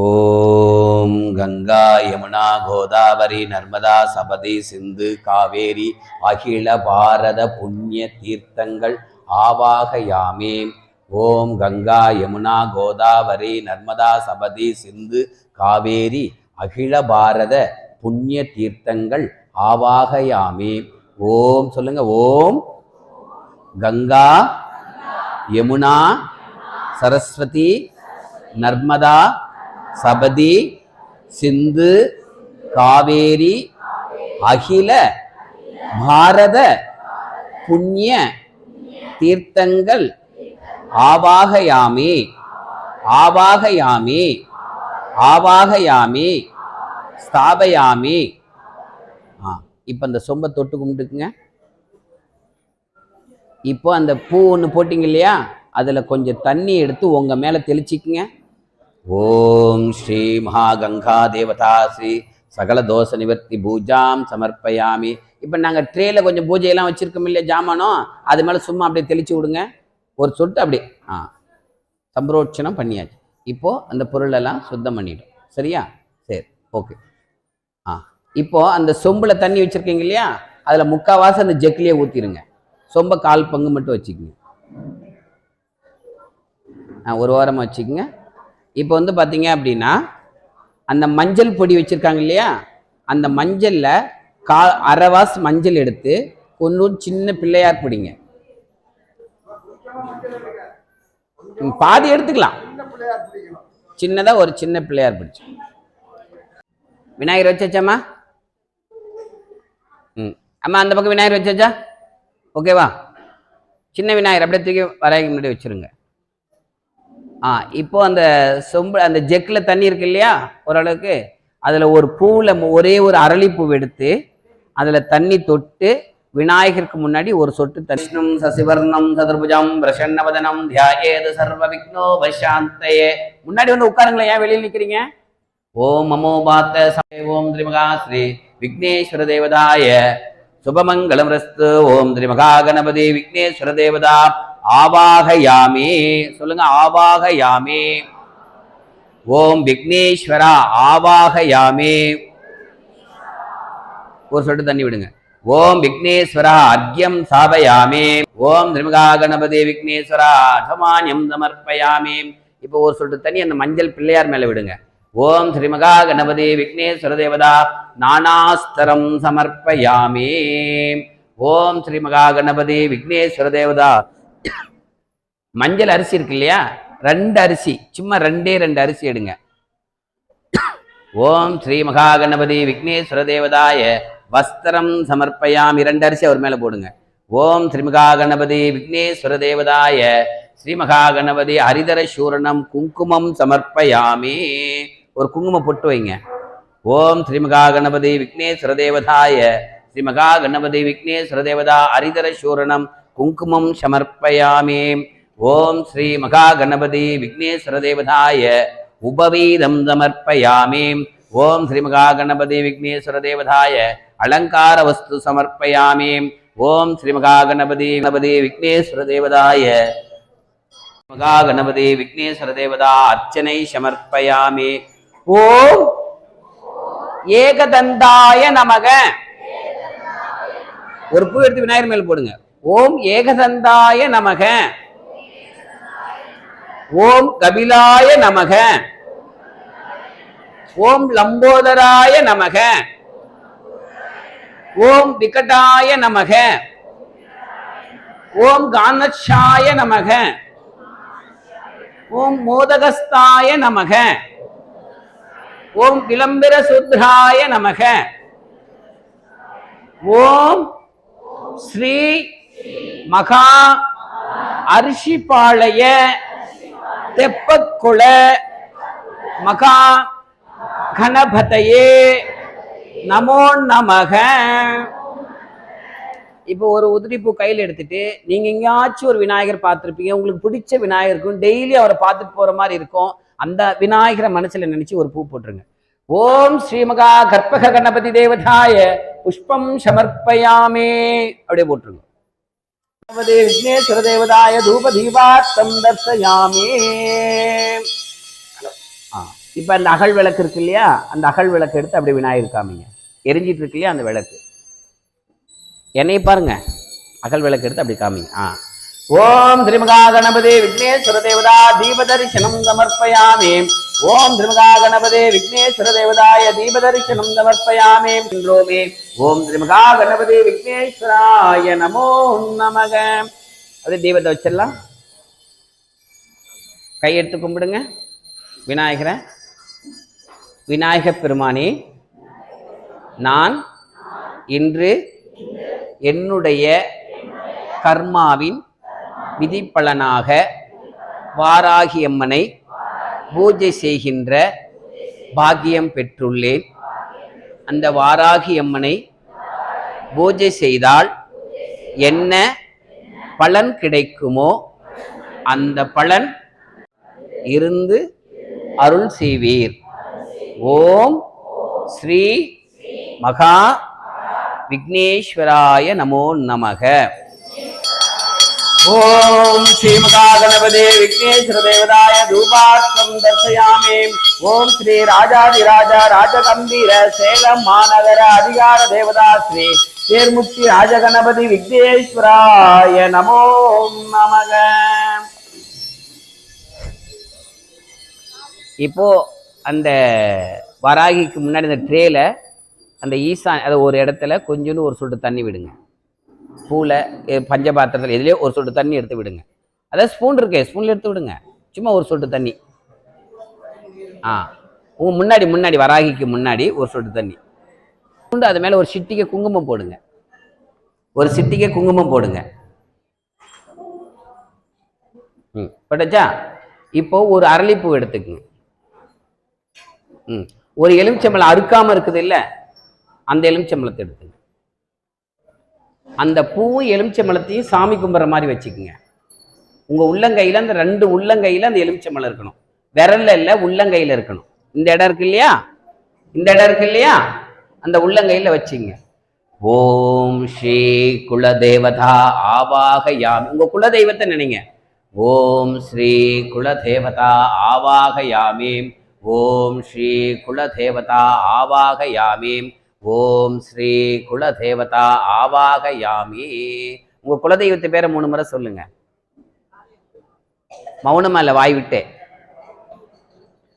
ஓம் கங்கா யமுனா கோதாவரி நர்மதா சபதி சிந்து காவேரி அகில பாரத புண்ணிய தீர்த்தங்கள் ஆவாகயாமே. ஓம் கங்கா யமுனா கோதாவரி நர்மதா சபதி சிந்து காவேரி அகில பாரத புண்ணிய தீர்த்தங்கள் ஆவாகயாமே. ஓம் சொல்லுங்க ஓம் கங்கா யமுனா சரஸ்வதி நர்மதா சபதி சிந்து காவேரி அகில பாரத புண்ணிய தீர்த்தங்கள் ஆவாகயாமே ஆவாகயாமே ஆவாகயாமே ஸ்தாபயாமே. ஆ இப்போ அந்த சொம்பை தொட்டு கும்பிட்டுக்குங்க. இப்போ அந்த பூ ஒன்று போட்டிங்க இல்லையா? அதில் கொஞ்சம் தண்ணி எடுத்து உங்கள் மேலே தெளிச்சிக்குங்க. ஓம் ஸ்ரீ மகாகங்கா தேவதா ஸ்ரீ சகல தோஷ நிவர்த்தி பூஜாம் சமர்ப்பயாமி. இப்போ நாங்கள் ட்ரேல கொஞ்சம் பூஜையெல்லாம் வச்சுருக்கோம் இல்லையா ஜாமானோ? அது மேலே சும்மா அப்படியே தெளிச்சு விடுங்க. ஒரு சொட்டு அப்படியே ஆ சம்பரோட்சணம் பண்ணியாச்சு. இப்போது அந்த பொருளெல்லாம் சுத்தம் பண்ணிவிடும் சரியா? சரி ஓகே ஆ இப்போ அந்த சொம்பில் தண்ணி வச்சுருக்கீங்க இல்லையா? அதில் முக்கால்வாசி அந்த ஜெக்கிலேயே ஊற்றிடுங்க சொம்ப கால் பங்கு மட்டும் வச்சுக்கோங்க. ஆ ஒரு வாரமாக வச்சுக்கோங்க. இப்போ வந்து பார்த்தீங்க அப்படின்னா அந்த மஞ்சள் பொடி வச்சுருக்காங்க இல்லையா? அந்த மஞ்சளில் கா அரைவாஸ் மஞ்சள் எடுத்து கொஞ்சம் சின்ன பிள்ளையார் பிடிங்க. பாதி எடுத்துக்கலாம். சின்னதாக ஒரு சின்ன பிள்ளையார் பிடிச்சு. விநாயகர் வச்சாச்சாம்மா? ம். அம்மா அந்த பக்கம் விநாயகர் வச்சாச்சா? ஓகேவா? சின்ன விநாயகர் அப்படியே தூக்கி வரைய முன்னாடி வச்சிருங்க. ஆ இப்போ அந்த சொம்பு அந்த ஜெக்கில் தண்ணி இருக்கு இல்லையா? ஓரளவுக்கு. அதில் ஒரு பூவில் ஒரே ஒரு அரளிப்பூ எடுத்து அதில் தண்ணி தொட்டு விநாயகருக்கு முன்னாடி ஒரு சொட்டு தஷ்ணும் சசிவர்ணம் சதுர்புஜம் பிரசன்னவதனம் தியாயேது சர்வ விக்னோ வசாந்தயே முன்னாடி வந்து உட்காருங்களேன் ஏன் வெளியில் நிற்கிறீங்க ஓம் மமோ பாத்த சமய ஓம் திரிமகா ஸ்ரீ விக்னேஸ்வர தேவதாய. சுபமங்கலம் ரஸ்து ஓம் திரிமகா கணபதி விக்னேஸ்வர தேவதா. ஆவாகயாமே. சொல்லுங்க ஆவாகயாமே. ஓம் விக்னேஸ்வரா ஆவாகயாமே. ஒரு சொட்டு தண்ணி விடுங்க. ஓம் விக்னேஸ்வரா அர்க்யம் சாபயாமே ஓம் திரிமகா கணபதி விக்னேஸ்வரா அசமானியம் சமர்ப்பயாமே. இப்போ ஒரு சொட்டு தண்ணி அந்த மஞ்சள் பிள்ளையார் மேலே விடுங்க. ஓம் ஸ்ரீமகா கணபதி விக்னேஸ்வர தேவதா நானாஸ்தரம் சமர்ப்பயாமே. ஓம் ஸ்ரீமகா கணபதி விக்னேஸ்வர தேவதா மஞ்சள் அரிசி இருக்கு இல்லையா? ரெண்டு அரிசி. சும்மா ரெண்டே ரெண்டு அரிசி எடுங்க. ஓம் ஸ்ரீ மகா கணபதி விக்னேஸ்வர தேவதாய வஸ்திரம் சமர்ப்பயாமி. ரெண்டு அரிசி அவர் மேலே போடுங்க. ஓம் ஸ்ரீமகா கணபதி விக்னேஸ்வர தேவதாய ஸ்ரீமகா கணபதி ஹரிதர சூரணம் குங்குமம் சமர்ப்பயாமே. ஒரு குங்கும பொட்டு வைங்க. ஓம் ஸ்ரீமகா கணபதி விக்னேஸ்வர தேவதாய ஸ்ரீமகா கணபதி விக்னேஸ்வர தேவதா ஹரிதர சூரணம் குங்குமம் சமர்ப்பயாமே. ஓம் ஸ்ரீ மகா கணபதி விக்னேஸ்வர தேவதாய உபவீதம் சமர்ப்பயாமி. ஓம் ஸ்ரீ மகா கணபதி விக்னேஸ்வர தேவதாய அலங்கார வஸ்து சமர்ப்பயாமி. ஓம் ஸ்ரீ மகா கணபதி கணபதி விக்னேஸ்வர தேவதாய மகா கணபதி விக்னேஸ்வர தேவதா அர்ச்சனை சமர்ப்பயாமி. ஓம் ஏகதந்தாய நமக. ஒரு பூ எடுத்து விநாயகர் மேல் போடுங்க. ஓம் ஏகதந்தாய நமக. ஓம் கபிலாய நமக. ஓம் லம்போதராய நமக. ஓம் விகடாய நமக. ஓம் கானச்சாய நமக. ஓம் மோதகஸ்தாய நமக. ஓம் விளம்பர சுத்ராய நமக. ஓம் ஸ்ரீ மகா அரிசிபாளைய தெப்பக்குள மகா கணபதையே நமோ நமக. இப்போ ஒரு உதிரிப்பூ கையில் எடுத்துட்டு நீங்க எங்கேயாச்சும் ஒரு விநாயகர் பார்த்துருப்பீங்க. உங்களுக்கு பிடிச்ச விநாயகருக்கும் டெய்லி அவரை பார்த்துட்டு போற மாதிரி இருக்கும். அந்த விநாயகரை மனசுல நினைச்சு ஒரு பூ போட்டுருங்க. ஓம் ஸ்ரீமகா கற்பக கணபதி தேவதாய புஷ்பம் சமர்ப்பயாமே. அப்படியே போட்டுருங்க. கணபதி விக்னேஸ்வர தேவதாய தூப தர்சயாமே ஆ இப்போ அந்த அகல் விளக்கு இருக்கு இல்லையா? அந்த அகல் விளக்கு எடுத்து அப்படி விநாயகர் காமிங்க. எரிஞ்சிட்டு இருக்கு இல்லையா அந்த விளக்கு? என்னைய பாருங்க. அகல் விளக்கு எடுத்து அப்படி காமிங்க. ஆ. ஓம் திரிமுகா கணபதி விக்னேஸ்வர தேவதா தீபதரிசனம் சமர்ப்பயாமே. ஓம் திரிமுகா கணபதி விக்னேஸ்வர தேவதாய தீபதரிசனம் சமர்ப்பயாமே என்றோமே. ஓம் திரிமுகா கணபதி விக்னேஸ்வராய நமோ நமக. அது தீபத்தை வச்சிடலாம். கையெடுத்து கும்பிடுங்க. விநாயகரை விநாயக பெருமானே நான் இன்று என்னுடைய கர்மாவின் விதிப்பலனாக வாராகியம்மனை பூஜை செய்கின்ற பாக்கியம் பெற்றுள்ளேன். அந்த வாராகியம்மனை பூஜை செய்தால் என்ன பலன் கிடைக்குமோ அந்த பலன் இருந்து அருள் செய்வீர். ஓம் ஸ்ரீ மகா விக்னேஸ்வராய நமோ நமக. ஓம் ஸ்ரீ விக்னேஸ்வர தேவதாய தூபார்த்தம் தர்சயாமே. ஓம் ஸ்ரீ ராஜாதிராஜா ராஜகம்பீர சேலம் மாநகர அதிகார தேவதா ஸ்ரீ தேர்முக்தி ராஜகணபதி விக்னேஸ்வராய நமோ நமக. இப்போ அந்த வராகிக்கு முன்னாடி அந்த ட்ரேல அந்த ஈசா அதை ஒரு இடத்துல கொஞ்சோன்னு ஒரு சொட்டு தண்ணி விடுங்க. பூவில் பஞ்சபாத்திரத்தில் எதுலேயோ ஒரு சொட்டு தண்ணி எடுத்து விடுங்க. அதாவது ஸ்பூன் இருக்கே ஸ்பூனில் எடுத்து விடுங்க. சும்மா ஒரு சொட்டு தண்ணி. ஆ உங்கள் முன்னாடி முன்னாடி வராகிக்கு முன்னாடி ஒரு சொட்டு தண்ணி. பூண்டு அது மேலே ஒரு சிட்டிகை குங்குமம் போடுங்க. ஒரு சிட்டிகை குங்குமம் போடுங்க. ம் பட்டச்சா? இப்போ ஒரு அரளிப்பூ எடுத்துக்குங்க. ம் ஒரு எலுமிச்சம்பழம் அறுக்காமல் இருக்குது இல்லை? அந்த எலுமிச்சம்பளத்தை எடுத்துங்க. அந்த பூவும் எலுமிச்சம்பழத்தையும் சாமி கும்பிட்ற மாதிரி வச்சுக்கோங்க. உங்கள் உள்ளங்கையில் அந்த ரெண்டு உள்ளங்கையில் அந்த எலுமிச்சம்பழம் இருக்கணும். விரல்ல இல்லை உள்ளங்கையில் இருக்கணும். இந்த இடம் இருக்கு இல்லையா? இந்த இடம் இருக்கு இல்லையா? அந்த உள்ளங்கையில் வச்சுங்க. ஓம் ஸ்ரீ குலதேவதா ஆவாக யாமி உங்கள் குலதெய்வத்தை நினைங்க. ஓம் ஸ்ரீ குலதேவதா ஆவாக ஆவாகயாமி ஓம் ஸ்ரீ குலதேவதா ஆவாக யாமீம் ஓம் ஸ்ரீ குலதேவதா ஆவாக யாமி உங்க குலதெய்வத்தை பேரை மூணு முறை சொல்லுங்க. மௌனமா இல்ல வாய் விட்டே.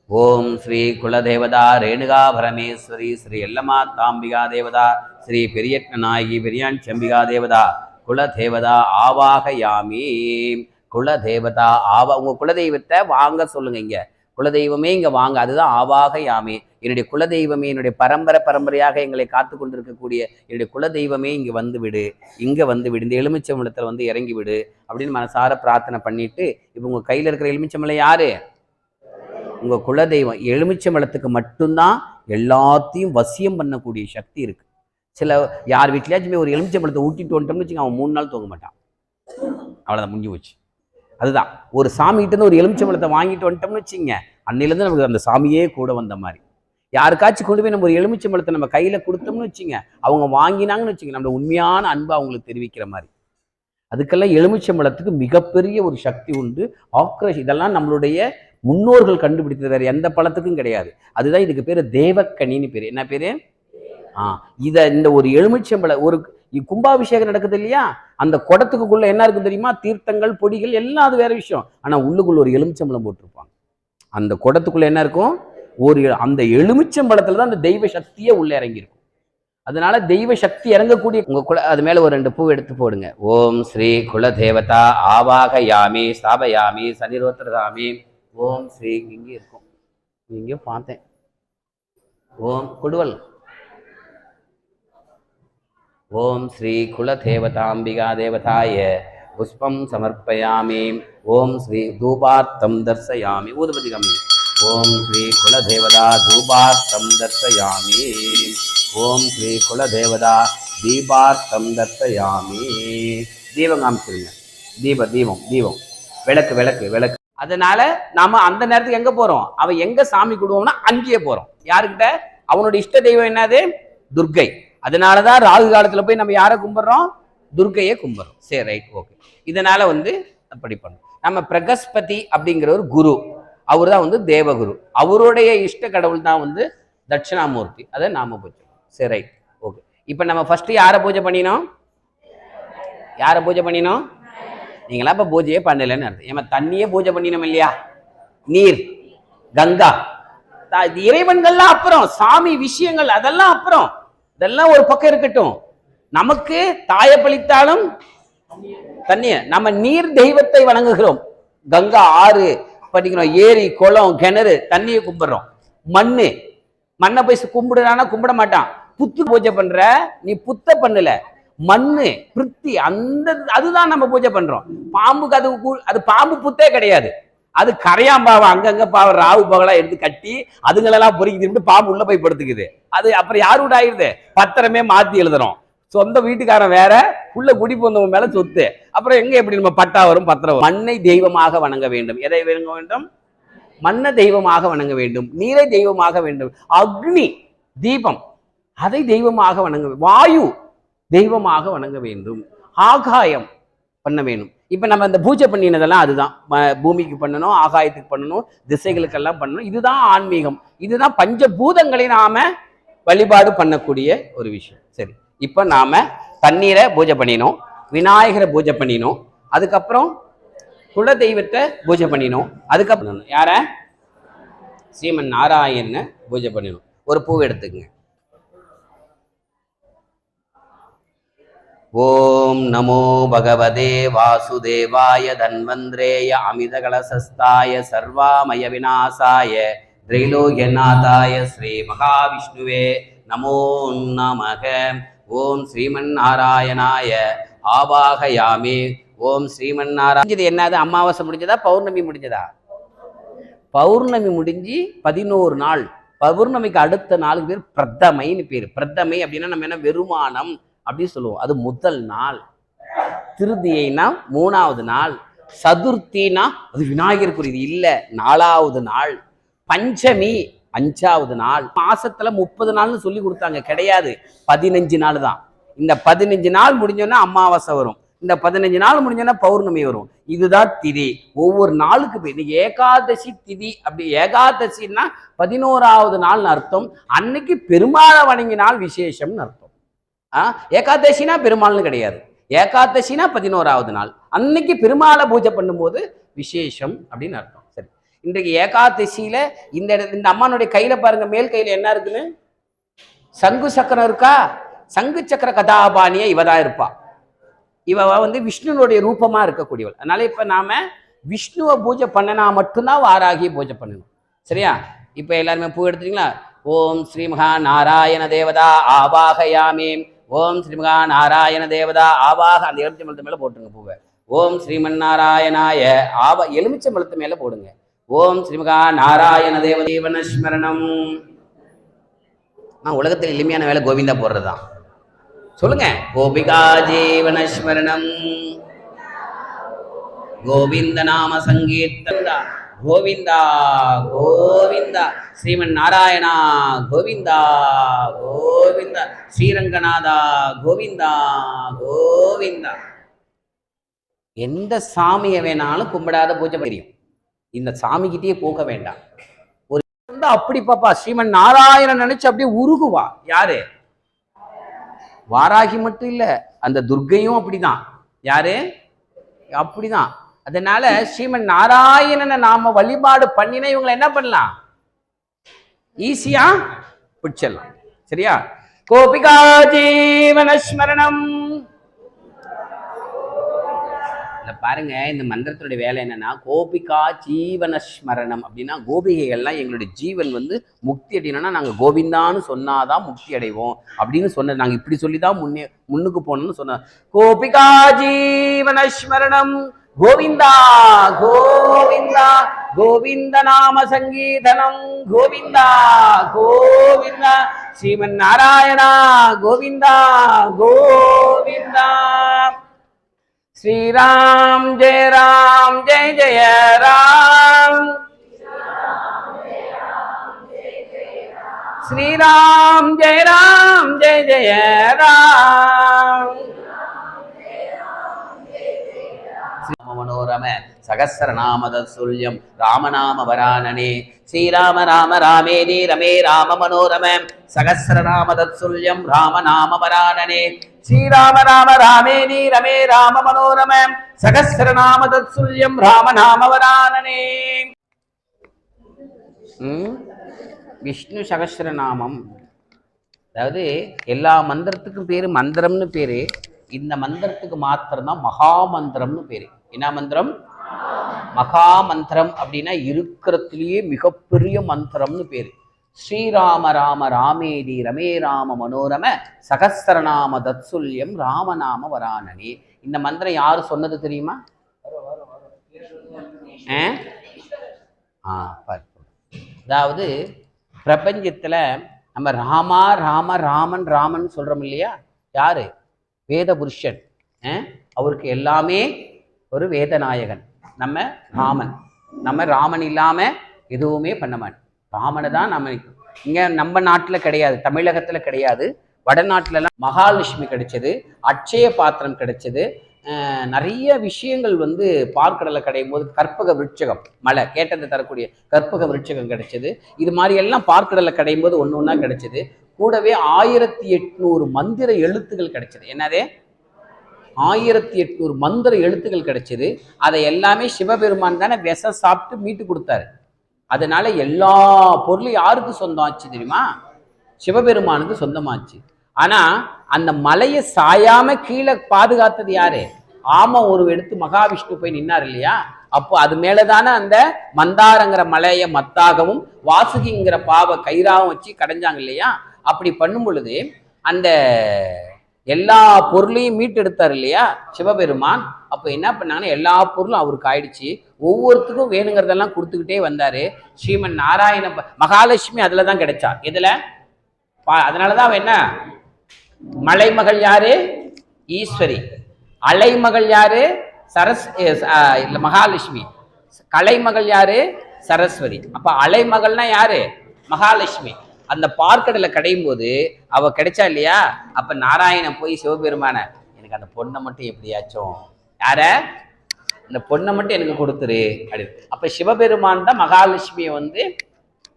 ஓம் ஸ்ரீ குலதேவதா ரேணுகா பரமேஸ்வரி ஸ்ரீ எல்லமா தாம்பிகா தேவதா ஸ்ரீ பெரியட்ன நாயகி பெரியான் செம்பிகா தேவதா குலதேவதா ஆவாக யாமி குலதேவதா ஆவா உங்க குலதெய்வத்தை வாங்க சொல்லுங்க இங்க. குலதெய்வமே இங்கே வாங்க அதுதான் ஆவாக யாமே என்னுடைய குலதெய்வமே என்னுடைய பரம்பரை பரம்பரையாக எங்களை காத்து கொண்டிருக்கக்கூடிய என்னுடைய குலதெய்வமே இங்கே வந்து விடு இங்கே வந்து விடு இந்த எலுமிச்சம்பளத்தில் வந்து இறங்கி விடு அப்படின்னு மனசார பிரார்த்தனை பண்ணிட்டு இப்போ உங்கள் கையில் இருக்கிற எலுமிச்சம்பளம் யாரு? உங்கள் குலதெய்வம். எலுமிச்சம்பளத்துக்கு மட்டும்தான் எல்லாத்தையும் வசியம் பண்ணக்கூடிய சக்தி இருக்கு. சில யார் வீட்லயாச்சும் ஒரு எலுமிச்சம்பழத்தை ஊட்டிட்டு வந்துட்டோம்னு வச்சுக்கோங்க அவன் மூணு நாள் தூங்க மாட்டான். அவ்வளோதான் முடிஞ்சு போச்சு. அதுதான். ஒரு சாமிகிட்டேருந்து ஒரு எலுமிச்சம்பழத்தை வாங்கிட்டு வந்துட்டோம்னு வச்சுங்க அன்னையிலேருந்து நமக்கு அந்த சாமியே கூட வந்த மாதிரி. யாருக்காச்சும் கொண்டு போய் நம்ம ஒரு எலுமிச்சம்பழத்தை நம்ம கையில் கொடுத்தோம்னு வச்சுங்க அவங்க வாங்கினாங்கன்னு வச்சுங்க நம்மளோட உண்மையான அன்பை அவங்களுக்கு தெரிவிக்கிற மாதிரி. அதுக்கெல்லாம் எலுமிச்சம்பழத்துக்கு மிகப்பெரிய ஒரு சக்தி உண்டு. ஆக்ரோஷ் இதெல்லாம் நம்மளுடைய முன்னோர்கள் கண்டுபிடித்தது வேறு எந்த பழத்துக்கும் கிடையாது. அதுதான் இதுக்கு பேர் தேவக்கணின்னு பேர். என்ன பேர்? ஆ இதை இந்த ஒரு எலுமிச்சம்பழ ஒரு கும்பாபிஷேகம் நடக்குது இல்லையா? அந்த குடத்துக்குள்ள என்ன இருக்கும் தெரியுமா? தீர்த்தங்கள் பொடிகள் எல்லாம் அது வேற விஷயம். ஆனா உள்ளுக்குள்ள ஒரு எலுமிச்சம்பழம் போட்டிருப்பாங்க. அந்த குடத்துக்குள்ள என்ன இருக்கும்? ஒரு அந்த எலுமிச்சம்பளத்துல தான் அந்த தெய்வ சக்தியே உள்ள இறங்கியிருக்கும். அதனால தெய்வ சக்தி இறங்கக்கூடிய உங்க குல அது மேல ஒரு ரெண்டு பூ எடுத்து போடுங்க. ஓம் ஸ்ரீ குல தேவதா ஆவாக யாமி சாபயாமி சனிரோத்திரகாமி ஓம் ஸ்ரீ இங்கே இருக்கும். இங்கே பார்த்தேன். ஓம் கொடுவல். ஓம் ஸ்ரீ குலதேவதாம்பிகா தேவதாய புஷ்பம் சமர்ப்பயாமி. ஓம் ஸ்ரீ தூபார்த்தம் தர்சயாமி. ஊதுபதி கம்மி ஓம் ஸ்ரீ குலதேவதா தூபார்த்தம் தர்சயாமி. ஓம் ஸ்ரீ குலதேவதா தீபார்த்தம் தர்சயாமி. தீபம் காமிச்சிருங்க. தீப தீபம் தீபம். விளக்கு விளக்கு விளக்கு. அதனால நாம அந்த நேரத்துக்கு எங்க போறோம்? அவ எங்க சாமி கொடுவோம்னா அங்கேயே போறோம். யாருக்கிட்ட? அவனோட இஷ்ட தெய்வம் என்னது? துர்க்கை. அதனாலதான் ராகு காலத்துல போய் நம்ம யாரை கும்பிட்றோம்? துர்க்கையை கும்பிட்றோம். சரி ரைட் ஓகே இதனால வந்து அப்படி பண்ணும் நம்ம பிரகஸ்பதி அப்படிங்கிற ஒரு குரு அவர் தான் வந்து தேவகுரு. அவருடைய இஷ்ட கடவுள் தான் வந்து தட்சிணாமூர்த்தி. அதை நாம பூஜை சரி ரைட் ஓகே இப்போ நம்ம ஃபர்ஸ்ட் யாரை பூஜை பண்ணினோம்? யாரை பூஜை பண்ணினோம்? நீங்களாம் இப்போ பூஜையே பண்ணலைன்னு அர்த்தம். ஏமா தண்ணியே பூஜை பண்ணினோம் இல்லையா? நீர் கங்கா. இது இறைவன்கள்லாம் அப்புறம் சாமி விஷயங்கள் அதெல்லாம் அப்புறம். இதெல்லாம் ஒரு பக்கம் இருக்கட்டும். நமக்கு தாயை பழித்தாலும் தண்ணிய. நம்ம நீர் தெய்வத்தை வணங்குகிறோம். கங்கா ஆறு படிக்கிறோம் ஏரி குளம் கிணறு தண்ணியை கும்பிடுறோம். மண்ணு. மண்ணை போய் கும்பிடுறானா கும்பிட மாட்டான். புத்து பூஜை பண்ற நீ புத்த பண்ணல. மண்ணு பிருத்தி அந்த அதுதான் நம்ம பூஜை பண்றோம். பாம்புக்கு அது அது பாம்பு புத்தே கிடையாது. அது கரையாம்பாவை அங்கங்க பாவ ராவு பகலா எடுத்து கட்டி அதுங்களெல்லாம் பொறுக்கி தின்ட்டு பாம்பு உள்ள போய் படுத்துக்குது. அது அப்புறம் யார் விட ஆயிருது பத்திரமே மாத்தி எழுதுறோம் சொந்த வீட்டுக்காரன் வேற உள்ள குடி போந்தவங்க மேல சொத்து. அப்புறம் எங்க எப்படி நம்ம பட்டா வரும் பத்திரம் மண்ணை தெய்வமாக வணங்க வேண்டும். எதை வணங்க வேண்டும்? மண்ணை தெய்வமாக வணங்க வேண்டும். நீரை தெய்வமாக வேண்டும். அக்னி தீபம் அதை தெய்வமாக வணங்க வாயு தெய்வமாக வணங்க வேண்டும். ஆகாயம் பண்ண வேணும் இப்போ நம்ம இந்த பூஜை பண்ணினதெல்லாம் அதுதான். பூமிக்கு பண்ணணும் ஆகாயத்துக்கு பண்ணணும் திசைகளுக்கெல்லாம் பண்ணணும். இதுதான் ஆன்மீகம். இதுதான் பஞ்சபூதங்களை நாம வழிபாடு பண்ணக்கூடிய ஒரு விஷயம். சரி இப்போ நாம தண்ணீரை பூஜை பண்ணினோம் விநாயகரை பூஜை பண்ணினோம் அதுக்கப்புறம் குல தெய்வத்தை பூஜை பண்ணினோம் அதுக்கப்புறம் யார? ஸ்ரீமன் நாராயணனை பூஜை பண்ணினோம். ஒரு பூ எடுத்துக்கங்க. ஓம் நமோ பகவதே வாசுதேவாய தன்வந்திரேய அமிதகலசஸ்தாய சர்வாமய விநாசாய திரைலோகியநாதாய ஸ்ரீ மகாவிஷ்ணுவே நமோ நமக. ஓம் ஸ்ரீமன் நாராயணாய ஆபாகயாமே ஓம் ஸ்ரீமன் நாராயண இது என்னது? அமாவாசை முடிஞ்சதா? பௌர்ணமி முடிஞ்சதா? பௌர்ணமி முடிஞ்சு பதினோரு நாள். பௌர்ணமிக்கு அடுத்த நாளுக்கு பேர் பிரதமைன்னு பேர். பிரதமை அப்படின்னா நம்ம என்ன? வெறுமானம். அப்படின்னு சொல்லுவோம். அது முதல் நாள். திருதியைனா மூணாவது நாள். சதுர்த்தினா அது விநாயகருக்குரியது இல்லை நாலாவது நாள். பஞ்சமி அஞ்சாவது நாள். மாசத்துல முப்பது நாள்னு சொல்லி கொடுத்தாங்க கிடையாது. பதினஞ்சு நாள் தான். இந்த பதினஞ்சு நாள் முடிஞ்சோன்னா அமாவாசை வரும். இந்த பதினஞ்சு நாள் முடிஞ்சோன்னா பௌர்ணமி வரும். இதுதான் திதி. ஒவ்வொரு நாளுக்கு போய் இன்னைக்கு ஏகாதசி திதி. அப்படி ஏகாதசின்னா பதினோராவது நாள்னு அர்த்தம். அன்னைக்கு பெருமாளை வணங்கினால் விசேஷம்னு அர்த்தம். ஏகாதசினா பெருமாள்னு கிடையாது. ஏகாதசினா பதினோராவது நாள். அன்னைக்கு பெருமாளை பூஜை பண்ணும்போது விசேஷம் அப்படின்னு அர்த்தம். சரி. இன்றைக்கு ஏகாதசியில இந்த இடத்து இந்த அம்மானுடைய கையில பாருங்க மேல் கையில என்ன இருக்குன்னு? சங்கு சக்கரம் இருக்கா? சங்கு சக்கர கதாபாணியா இவ தான் இருப்பா. இவ வந்து விஷ்ணுனுடைய ரூபமா இருக்கக்கூடியவள். அதனால இப்ப நாம விஷ்ணுவை பூஜை பண்ணனா மட்டும்தான் வாராகி பூஜை பண்ணணும். சரியா? இப்ப எல்லாருமே பூ எடுத்துட்டீங்களா? ஓம் ஸ்ரீ மகா நாராயண தேவதா ஆவாகயாமி. ஓம் ஸ்ரீமகா நாராயண தேவதா ஆவாக அந்த எலுமிச்சை மலத்து மேல போட்டுருங்க பூவை. ஓம் ஸ்ரீமன் நாராயணாய ஆவ எலுமிச்சை மலத்து மேல போடுங்க. ஓம் ஸ்ரீமகா நாராயண தேவதேவன ஸ்மரணம். நான் உலகத்தில் எளிமையான வேலை கோவிந்தா போடுறதுதான். சொல்லுங்க கோபிகா ஜீவன ஸ்மரணம். கோவிந்த நாம சங்கீர்த்தந்தா கோவிந்தா கோவிந்தா. ஸ்ரீமன் நாராயணா கோவிந்தா கோவிந்தா. ஸ்ரீரங்கநாதா கோவிந்தா கோவிந்தா. எந்த சாமியை வேணாலும் கும்பிடாத பூஜை தெரியும். இந்த சாமிகிட்டயே போக வேண்டாம். ஒரு வந்து அப்படி பாப்பா. ஸ்ரீமன் நாராயணன் நினைச்சு அப்படியே உருகுவா. யாரு? வாராகி மட்டும் இல்ல அந்த துர்க்கையும் அப்படிதான். யாரு? அப்படிதான். அதனால ஸ்ரீமன் நாராயணனை நாம வழிபாடு பண்ணினா இவங்களை என்ன பண்ணலாம்? ஈஸியா பிடிச்சிடலாம். சரியா? கோபிகா ஜீவன ஸ்மரணம். பாருங்க இந்த மந்திரத்தினுடைய வேலை என்னன்னா கோபிகா ஜீவன ஸ்மரணம் அப்படின்னா கோபிகைகள்லாம் எங்களுடைய ஜீவன் வந்து முக்தி அடையணும்னா நாங்கள் கோவிந்தான்னு சொன்னாதான் முக்தி அடைவோம் அப்படின்னு சொன்ன நாங்கள் இப்படி சொல்லி தான் முன்னே முன்னுக்கு போகணும்னு சொன்ன கோபிகா ஜீவன గోవింద గోవింద గోవింద నామ సంగీతనం గోవింద గోవింద శ్రీమన్నారాయణ గోవింద గోవింద. శ్రీరామ్ జయ రామ్ జయ జయ రామ్. श्री राम जय राम जय जय राम பரம சகசரநாமத சுல்யம் ராமநாம வரானனே ஸ்ரீராம ராம ராமேதி ரமே ராம மனோரம சகசரநாமத சுல்யம் ராமநாம வரானனே ஸ்ரீராம ராம ராமேதி ரமே ராம மனோரம சகசரநாமத சொல்யம் ராமநாம வரானனே விஷ்ணு சகசரநாமம் அதாவது எல்லா மந்திரத்துக்கும் பேர் மந்திரம்னு பேர். இந்த மந்திரத்துக்கு மாத்திரம்தான் மகா மந்திரம்னு பேர். என்ன மந்திரம்? மகா மந்திரம் அப்படின்னா இருக்கிறதுலேயே மிகப்பெரிய மந்திரம்னு பேர். ஸ்ரீராம ராம ராமேதி ரமே ராம மனோரம சகஸ்ரநாம தத்சுல்யம் ராமநாம வரானனே. இந்த மந்திரம் யாரு சொன்னது தெரியுமா? ஆ? ஆ அதாவது பிரபஞ்சத்துல நம்ம ராமா ராம ராமன் ராமன் சொல்றோம் இல்லையா? யாரு? வேத புருஷன் அவருக்கு எல்லாமே ஒரு வேதநாயகன். நம்ம ராமன் நம்ம ராமன் இல்லாம எதுவுமே பண்ண மாட்டோம் ராமனை தான் நம்ம இங்க நம்ம நாட்டுல கிடையாது தமிழகத்துல கிடையாது. வடநாட்டுலலாம் மகாலட்சுமி கிடைச்சது அட்சய பாத்திரம் கிடைச்சது. நிறைய விஷயங்கள் வந்து பார்க்கடலை கிடையும் போது கற்பக விருட்சகம் மலை கேட்டதை தரக்கூடிய கற்பக விருட்சகம் கிடைச்சது. இது மாதிரி எல்லாம் பார்க்கடலை கிடையும் போது ஒன்று ஒன்றா கிடைச்சது. கூடவே ஆயிரத்தி எட்நூறு மந்திர எழுத்துகள் கிடைச்சது. என்னதே? ஆயிரத்தி எட்நூறு மந்திர எழுத்துக்கள் கிடைச்சிது. அதை எல்லாமே சிவபெருமான் தானே விஷ சாப்பிட்டு மீட்டு கொடுத்தாரு. அதனால எல்லா பொருளும் யாருக்கு சொந்தம் ஆச்சு தெரியுமா? சிவபெருமானுக்கு சொந்தமாச்சு. ஆனா அந்த மலையை சாயாம கீழே பாதுகாத்தது யாரு? ஆமா ஒரு எடுத்து மகாவிஷ்ணு போய் நின்னார் இல்லையா? அப்போ அது மேலதானே அந்த மந்தாரங்கிற மலையை மத்தாகவும் வாசுகிங்கிற பாவ கயிறாகவும் வச்சு கடைஞ்சாங்க இல்லையா? அப்படி பண்ணும் பொழுது அந்த எல்லா பொருளையும் மீட்டெடுத்தார் இல்லையா? சிவபெருமான். அப்போ என்ன பண்ணாங்கன்னா எல்லா பொருளும் அவருக்கு ஆயிடுச்சு. ஒவ்வொருத்துக்கும் வேணுங்கிறதெல்லாம் கொடுத்துக்கிட்டே வந்தார். ஸ்ரீமன் நாராயண மகாலட்சுமி அதில் தான் கிடைச்சா. இதில் பா- அதனாலதான் அவ என்ன? மலைமகள் யாரு? ஈஸ்வரி. அலைமகள் யாரு? சரஸ் இல்லை மகாலட்சுமி. கலைமகள் யாரு? சரஸ்வதி. அப்போ அலைமகள்னா யாரு? மகாலட்சுமி. அந்த பார்க்கடலை கடையும் போது அவ கிடைச்சா இல்லையா? அப்ப நாராயணன் போய் சிவபெருமான எனக்கு அந்த பொண்ணை மட்டும் எப்படியாச்சும் யார? இந்த பொண்ணை மட்டும் எனக்கு கொடுத்துரு அப்படின்னு. அப்ப சிவபெருமான் தான் மகாலட்சுமியை வந்து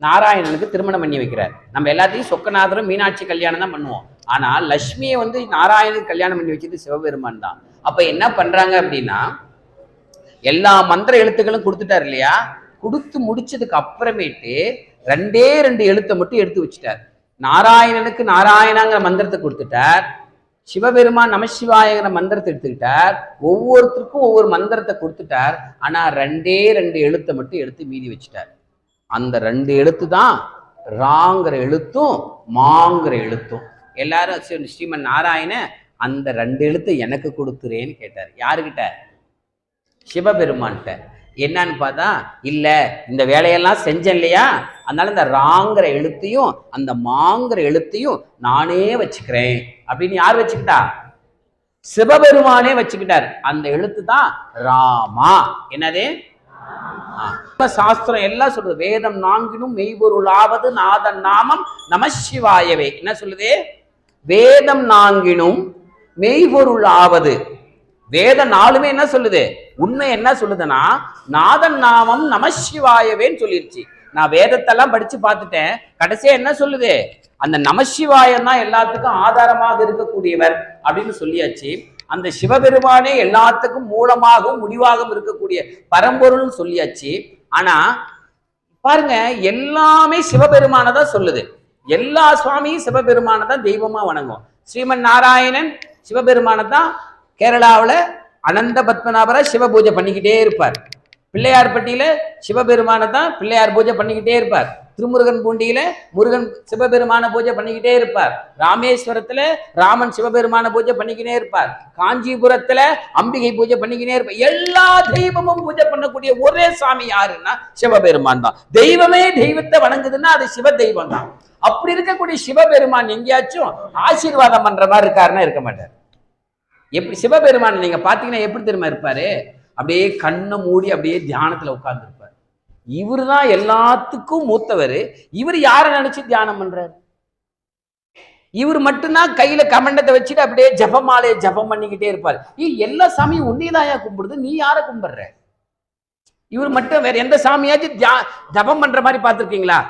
நாராயணனுக்கு திருமணம் பண்ணி வைக்கிறார். நம்ம எல்லாத்தையும் சொக்கநாதரும் மீனாட்சி கல்யாணம் தான் பண்ணுவோம். ஆனா லட்சுமியை வந்து நாராயணனுக்கு கல்யாணம் பண்ணி வச்சது சிவபெருமான் தான். அப்ப என்ன பண்றாங்க அப்படின்னா எல்லா மந்திர எழுத்துக்களும் கொடுத்துட்டார் இல்லையா? கொடுத்து முடிச்சதுக்கு அப்புறமேட்டு ரெண்டே ரெண்டு எழுத்தை மட்டும் எடுத்து வச்சுட்டார். நாராயணனுக்கு நாராயணாங்கிற மந்திரத்தை கொடுத்துட்டார். சிவபெருமான் நமசிவாயங்கிற மந்திரத்தை எடுத்துக்கிட்டார். ஒவ்வொருத்தருக்கும் ஒவ்வொரு மந்திரத்தை கொடுத்துட்டார். ஆனால் ரெண்டே ரெண்டு எழுத்தை மட்டும் எடுத்து மீதி வச்சுட்டார். அந்த ரெண்டு எழுத்து தான் ராங்கிற எழுத்தும் மாங்கிற எழுத்தும். எல்லாரும் ஸ்ரீமன் நாராயண அந்த ரெண்டு எழுத்தை எனக்கு கொடுத்துறேன்னு கேட்டார். யாருக்கிட்ட? சிவபெருமான்கிட்ட. என்னன்னு பார்த்தா இல்லை இந்த வேலையெல்லாம் செஞ்சேன் இல்லையா? அதனால இந்த ராங்கிற எழுத்தையும் அந்த மாங்கிற எழுத்தையும் நானே வச்சுக்கிறேன். அப்படின்னு யார் வச்சுக்கிட்டா? சிவபெருமானே வச்சுக்கிட்டார். அந்த எழுத்து தான் ராமா. என்னது? சாஸ்திரம் எல்லாம் சொல்றது வேதம் நான்கினும் மெய்பொருளாவது நாதன் நாமம் நமசிவாயவே என்ன சொல்லுது? வேதம் நான்கினும் மெய்பொருளாவது. வேத நாலுமே என்ன சொல்லுது? உண்மை என்ன சொல்லுதுன்னா நாதன் நாமம் நமசிவாயவேன்னு சொல்லிருச்சு. நான் வேதத்தெல்லாம் படிச்சு பார்த்துட்டேன். கடைசியா என்ன சொல்லுது? அந்த நமசிவாயம் தான் எல்லாத்துக்கும் ஆதாரமாக இருக்கக்கூடியவர் அப்படின்னு சொல்லியாச்சு. அந்த சிவபெருமானே எல்லாத்துக்கும் மூலமாகவும் முடிவாகவும் இருக்கக்கூடிய பரம்பொருள்னு சொல்லியாச்சு. ஆனா பாருங்க எல்லாமே சிவபெருமானை தான் சொல்லுது. எல்லா சுவாமியும் சிவபெருமானை தான் தெய்வமா வணங்கும் ஸ்ரீமன் நாராயணன் சிவபெருமானை தான் கேரளாவில் அனந்த பத்மநாபரா சிவ பூஜை பண்ணிக்கிட்டே இருப்பார். பிள்ளையார்பட்டியில சிவபெருமானை தான் பிள்ளையார் பூஜை பண்ணிக்கிட்டே இருப்பார். திருமுருகன் பூண்டியில முருகன் சிவபெருமான பூஜை பண்ணிக்கிட்டே இருப்பார். ராமேஸ்வரத்துல ராமன் சிவபெருமான பூஜை பண்ணிக்கிட்டே இருப்பார். காஞ்சிபுரத்துல அம்பிகை பூஜை பண்ணிக்கிட்டே இருப்பார். எல்லா தெய்வமும் பூஜை பண்ணக்கூடிய ஒரே சாமி யாருன்னா சிவபெருமான் தான். தெய்வமே தெய்வத்தை வணங்குதுன்னா அது சிவ தெய்வம் தான். அப்படி இருக்கக்கூடிய சிவபெருமான் எங்கேயாச்சும் ஆசீர்வாதம் பண்ற மாதிரி இருக்காருன்னா இருக்க மாட்டார். எப்படி சிவபெருமான் நீங்க பாத்தீங்கன்னா எப்படி தெரியுமா இருப்பாரு? அப்படியே கண்ணை மூடி அப்படியே தியானத்துல உட்கார்ந்துருப்பார். இவர் தான் எல்லாத்துக்கும் மூத்தவர். இவர் யாரை நினைச்சு தியானம் பண்றாரு? இவர் மட்டும்தான் கையில கமண்டத்தை வச்சுட்டு அப்படியே ஜபமாலையை ஜபம் பண்ணிக்கிட்டே இருப்பார். ஏய் எல்லா சாமியும் உன்னையதாயா கும்பிடுது? நீ யாரை கும்பிடுற? இவர் மட்டும் வேற எந்த சாமியாச்சும் தியா- தபம் பண்ற மாதிரி பார்த்திருக்கீங்களா?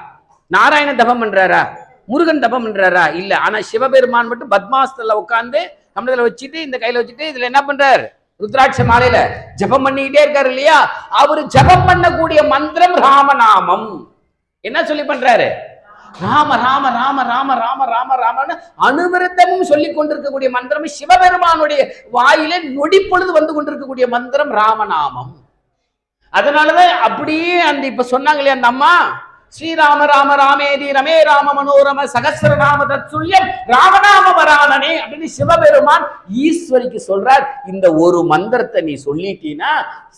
நாராயண தபம் பண்றாரா? முருகன் தபம் பண்றாரா? இல்ல. ஆனா சிவபெருமான் மட்டும் பத்மாஸ்தல உட்காந்து கமண்டத்துல வச்சுட்டு இந்த கையில வச்சுட்டு இதுல என்ன பண்றாரு? ருத்ராட்ச மாலையில ஜெபம் பண்ணிக்கிட்டே இருக்காரு இல்லையா? அவரு ஜெபம் பண்ணக்கூடிய மந்திரம் ராமநாமம். என்ன சொல்லி பண்றாரு? ராம ராம ராம ராம ராம ராம ராமன்னு அனுவிருத்தமும் சொல்லிக் கொண்டிருக்கக்கூடிய மந்திரம் சிவபெருமானுடைய வாயிலே நொடி பொழுது வந்து கொண்டிருக்கக்கூடிய மந்திரம் ராமநாமம். அதனாலதான் அப்படியே அந்த இப்ப சொன்னாங்க இல்லையா அந்த அம்மா? ஸ்ரீராம ராம ராமேதி ரமே ராம மனோரம சகசரநாம தத்துல்யம் ராமநாம வராணனே அப்படின்னு சிவபெருமான் ஈஸ்வரிக்கு சொல்றார். இந்த ஒரு மந்திரத்தை நீ சொல்லிட்டீன்னா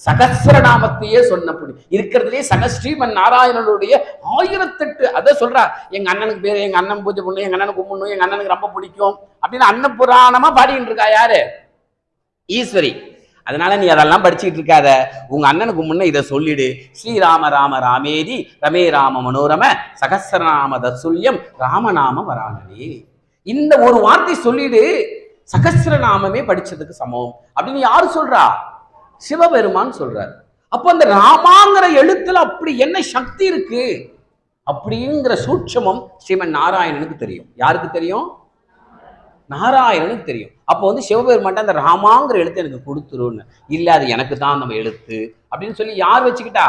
சகசரநாமத்தையே சொன்னபடி இருக்கிறதுலே சகஸ்ரீமன் நாராயணனுடைய ஆயிரத்தெட்டு அதை சொல்றா. எங்க அண்ணனுக்கு பேர் எங்க அண்ணன் பூஜை பண்ணு எங்க அண்ணனுக்கு கும்பிடணும் எங்க அண்ணனுக்கு ரொம்ப பிடிக்கும் அப்படின்னு அன்ன புராணமா பாடிட்டு இருக்கா யாரு? ஈஸ்வரி. அதனால நீ அதெல்லாம் படிச்சுக்கிட்டு இருக்காத. உங்க அண்ணனுக்கு முன்ன இதை சொல்லிடு. ஸ்ரீராம ராம ராமேதி ரமே ராம மனோரம சகசரநாம தசுல்யம் ராமநாம வராணனே இந்த ஒரு வார்த்தை சொல்லிடு. சகசிரநாமமே படிச்சதுக்கு சமம். அப்படின்னு யாரு சொல்றா? சிவபெருமான் சொல்றார். அப்போ அந்த ராமாங்கிற எழுத்துல அப்படி என்ன சக்தி இருக்கு? அப்படிங்கிற சூட்சமம் ஸ்ரீமன் நாராயணனுக்கு தெரியும். யாருக்கு தெரியும்? நாராயணனுக்கு தெரியும். அப்போ வந்து சிவபெருமான்ட்ட அந்த ராமாங்கிற எழுத்து எனக்கு கொடுத்துருன்னு. இல்லை அது எனக்கு தான் நம்ம எழுத்து அப்படின்னு சொல்லி யார் வச்சுக்கிட்டா?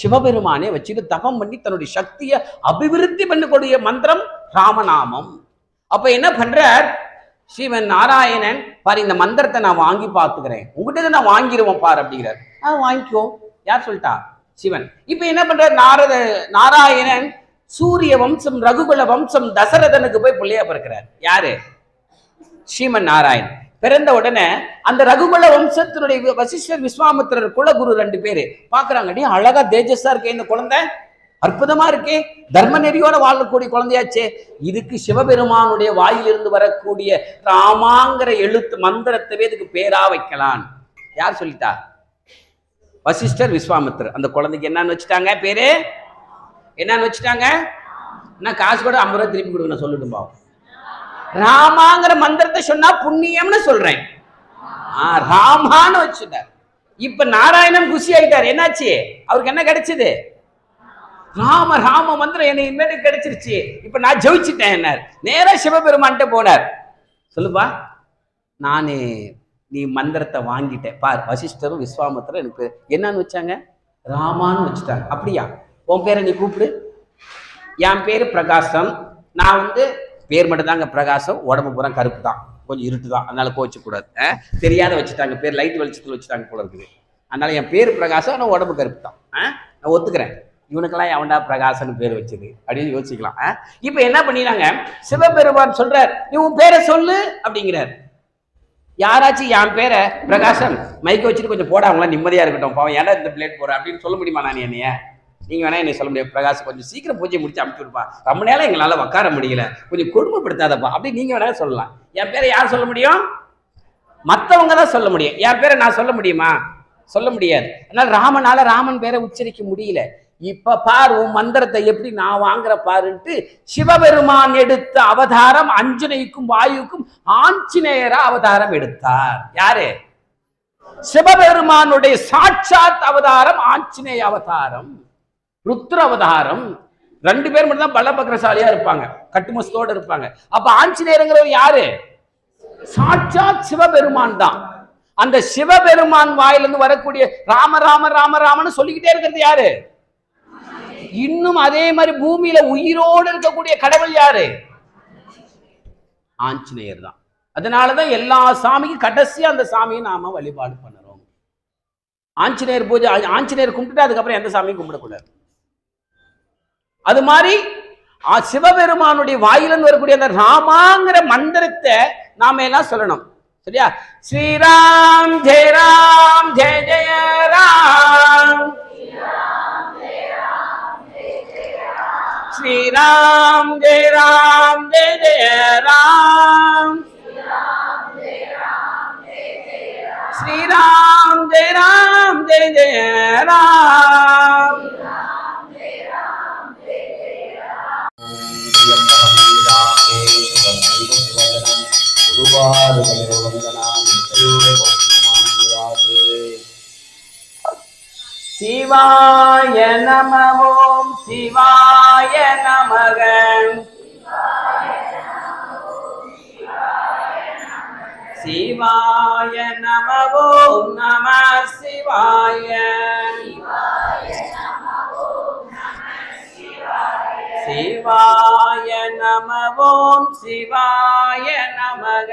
சிவபெருமானே வச்சுட்டு தபம் பண்ணி தன்னுடைய சக்தியை அபிவிருத்தி பண்ணக்கூடிய மந்திரம் ராமநாமம். அப்ப என்ன பண்றார்? சிவன் நாராயணன் பாரு இந்த மந்திரத்தை நான் வாங்கி பார்த்துக்கிறேன். உங்ககிட்ட நான் வாங்கிடுவோம் பாரு அப்படிங்கிறார். ஆ வாங்கிக்கோ. யார் சொல்லிட்டா? சிவன். இப்ப என்ன பண்றார்? நாரத நாராயணன் சூரிய வம்சம் ரகுகுல வம்சம் தசரதனுக்கு போய் பிள்ளையா பிறக்கிறார். யாரு? ஸ்ரீமன் நாராயண். பிறந்த உடனே அந்த ரகுகுல வம்சத்தினுடைய வசிஷ்டர் விஸ்வாமித்திரர் குலகுரு ரெண்டு பேரு. பாக்குறாங்க நீ அழகா தேஜஸா இருக்கே இந்த குழந்தை. அற்புதமா இருக்கே. தர்ம நெறியோட வாழக்கூடிய குழந்தையாச்சே. இதுக்கு சிவபெருமானுடைய வாயிலிருந்து வரக்கூடிய ராமாங்கிற எழுத்து மந்திரத்தவே இதுக்கு பேரா வைக்கலாம். யார் சொல்லிட்டா? வசிஷ்டர் விஸ்வாமித்திரர். அந்த குழந்தைக்கு என்னன்னு வச்சுட்டாங்க? பேரு? என்னன்னு வச்சுட்டாங்க? நான் காசு கூட ஐம்பது ரூபா திருப்பி கொடுங்க சொல்லட்டும் பாவம். ராமாங்கிற மந்திரத்தை சொன்னா புண்ணியம்னு சொல்றேன். ஆ, ராமான்னு வச்சுட்டார். இப்ப நாராயணன் குஷி ஆயிட்டார். என்னாச்சு? அவருக்கு என்ன கிடைச்சது? ராம ராம மந்திரம் என்னை இனிமேட்டு கிடைச்சிருச்சு. இப்ப நான் ஜெயிச்சிட்டேன் என்ன நேரா சிவபெருமான்கிட்ட போனார். சொல்லுப்பா நான் நீ மந்திரத்தை வாங்கிட்டேன். பார் வசிஷ்டரும் விஸ்வாமித்திரம் எனக்கு பேர் என்னன்னு வச்சாங்க? ராமான்னு வச்சுட்டாங்க. அப்படியா? உன் பேரை நீ கூப்பிடு. என் பேர் பிரகாசம். நான் வந்து பேர் மட்டும்தாங்க பிரகாசம் உடம்பு பூரா கருப்பு தான் கொஞ்சம் இருட்டு தான் அதனால கோச்சு தெரியாத வச்சுட்டாங்க. பேர் லைட் வெளிச்சத்தில் வச்சுட்டாங்க போல இருக்குது. அதனால என் பேர் பிரகாசம் ஆனால் உடம்பு கருப்பு தான் நான் ஒத்துக்கிறேன். இவனுக்கெல்லாம் எவன்டா பிரகாசன் பேர் வச்சது? அப்படின்னு யோசிக்கலாம். இப்போ என்ன பண்ணினாங்க? சிவபெருமான் சொல்றார் நீ உன் பேரை சொல்லு அப்படிங்கிறார். யாராச்சும் என் பேரை பிரகாசன் மைக்க வச்சுட்டு கொஞ்சம் போட அவங்களாம் நிம்மதியா இருக்கட்டும். பாவம் ஏன்டா இந்த பிளேட் போற அப்படின்னு சொல்ல முடியுமா நான் என்னைய? நீங்க வேணா என்னை சொல்ல முடியாது. பிரகாஷ் கொஞ்சம் சீக்கிரம் பூஜை முடிச்சு அமுச்சுடுப்பா ரொம்ப நேரம் எங்களால உட்கார முடியல. கொஞ்சம் கொடுமைப்படுத்தாதப்பா. அப்படி நீங்க வேணா சொல்லலாம். என் பேரை யார் சொல்ல முடியும்? மற்றவங்க தான் சொல்ல முடியும். என் பேரை நான் சொல்ல முடியுமா? சொல்ல முடியாது. அதனால ராமனால ராமன் பேரை உச்சரிக்க முடியல. இப்ப பார் உன் மந்திரத்தை எப்படி நான் வாங்குற பாருன்ட்டு சிவபெருமான் எடுத்த அவதாரம் அஞ்சனைக்கும் வாயுக்கும் ஆஞ்சநேயரா அவதாரம் எடுத்தார். யாரு? சிவபெருமானுடைய சாட்சாத் அவதாரம் ஆஞ்சநேய அவதாரம். ருத்ர அவதாரம் ரெண்டு பேர் மட்டும் தான் பலபக்ரசாலியா இருப்பாங்க. கட்டுமஸ்தோடு இருப்பாங்க. அப்ப ஆஞ்சநேயருங்கிறவர் யாரு? சாட்சா சிவபெருமான் தான். அந்த சிவபெருமான் வாயிலிருந்து வரக்கூடிய ராம ராம ராம ராமன்னு சொல்லிக்கிட்டே இருக்கிறது யாரு? இன்னும் அதே மாதிரி பூமியில உயிரோடு இருக்கக்கூடிய கடவுள் யாரு? ஆஞ்சநேயர் தான். அதனாலதான் எல்லா சாமிக்கும் கடைசியா அந்த சாமியை நாம வழிபாடு பண்ணுறோம். ஆஞ்சநேயர் பூஜை ஆஞ்சநேயர் கும்பிட்டுட்டு அதுக்கப்புறம் எந்த சாமியும் கும்பிடக்கூடாது. அது மாதிரி ஆ, சிவபெருமானுடைய வாயிலிருந்து வரக்கூடிய அந்த ராமாங்கிற மந்திரத்தை நாம எல்லாம் சொல்லணும். சரியா? ஸ்ரீராம் ஜெய ராம் ஜெய ஜெய ராம். ஸ்ரீராம் ஜெய ராம் ஜெய ஜெய ராம். ஸ்ரீராம் ஜெய ராம் ஜெய ஜெய ராம். சிவாய நம ஓம் சிவாய நமக. சிவாய நம ஓம் நம சிவாய சிவாய நம ஓம் சிவாய. சிவாய நமவோம் சிவாய நமக.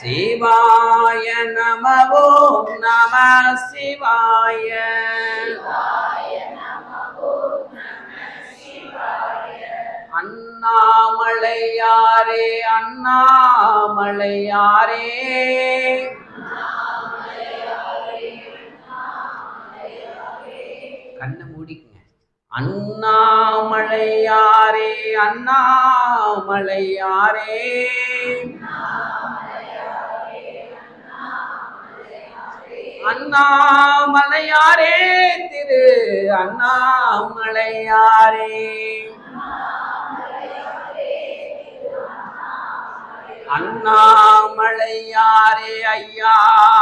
சிவாய நம ஓம் நம சிவாய. அண்ணாமலையாரே அண்ணாமலையாரே. அண்ணாமலையாரே அண்ணாமலையாரே. அண்ணாமலையாரே திரு அண்ணாமலையாரே. அண்ணாமலையாரே ஐயா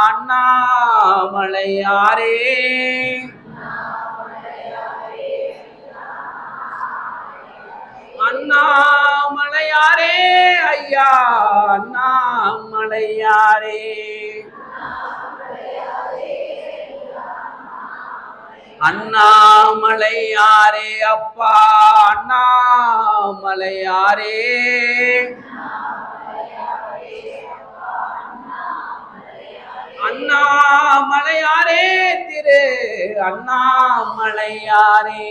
அண்ணாமலையாரே. அண்ணாமலையாரே ஐயா அண்ணாமலையாரே. அண்ணாமலையாரே அப்பா அண்ணாமலையாரே. அண்ணாமலையாரே திரு அண்ணாமலையாரே.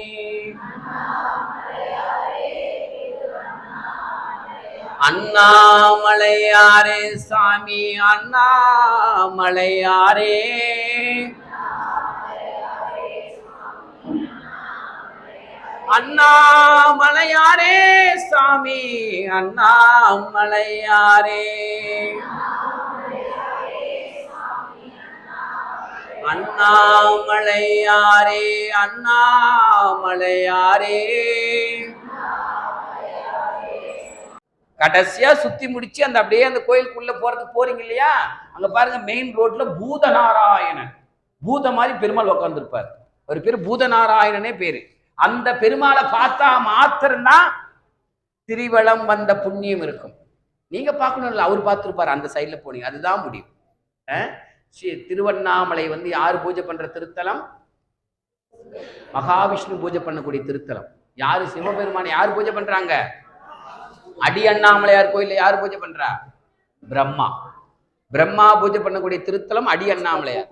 அண்ணாமலையாரே சாமி அண்ணாமலையாரே. அண்ணாமலையாரே சாமி அண்ணாமலையாரே. அண்ணாமலையாரே அண்ணாமலையாரே. கடைசியா சுற்றி முடிச்சு அந்த அப்படியே அந்த கோயிலுக்குள்ளே போகிறதுக்கு போகிறீங்க இல்லையா? அங்கே பாருங்க மெயின் ரோட்டில் பூதநாராயணன். பூத மாதிரி பெருமாள் உட்காந்துருப்பார் ஒரு பேர் பூதநாராயணனே பேர். அந்த பெருமாளை பார்த்தா மாத்திரம்தான் திரிவலம் வந்த புண்ணியம் இருக்கும். நீங்கள் பார்க்கணும்ல அவர் பார்த்துருப்பார் அந்த சைடில் போனீங்க. அதுதான் முடியும் ஸ்ரீ திருவண்ணாமலை வந்து யார் பூஜை பண்ணுற திருத்தலம்? மகாவிஷ்ணு பூஜை பண்ணக்கூடிய திருத்தலம். யார் சிவபெருமானை யார் பூஜை பண்ணுறாங்க அடி அண்ணாமலையார் கோயில்ல யார் பூஜை பண்றா? பிரம்மா. பிரம்மா பூஜை பண்ணக்கூடிய திருத்தலம் அடி அண்ணாமலையார்.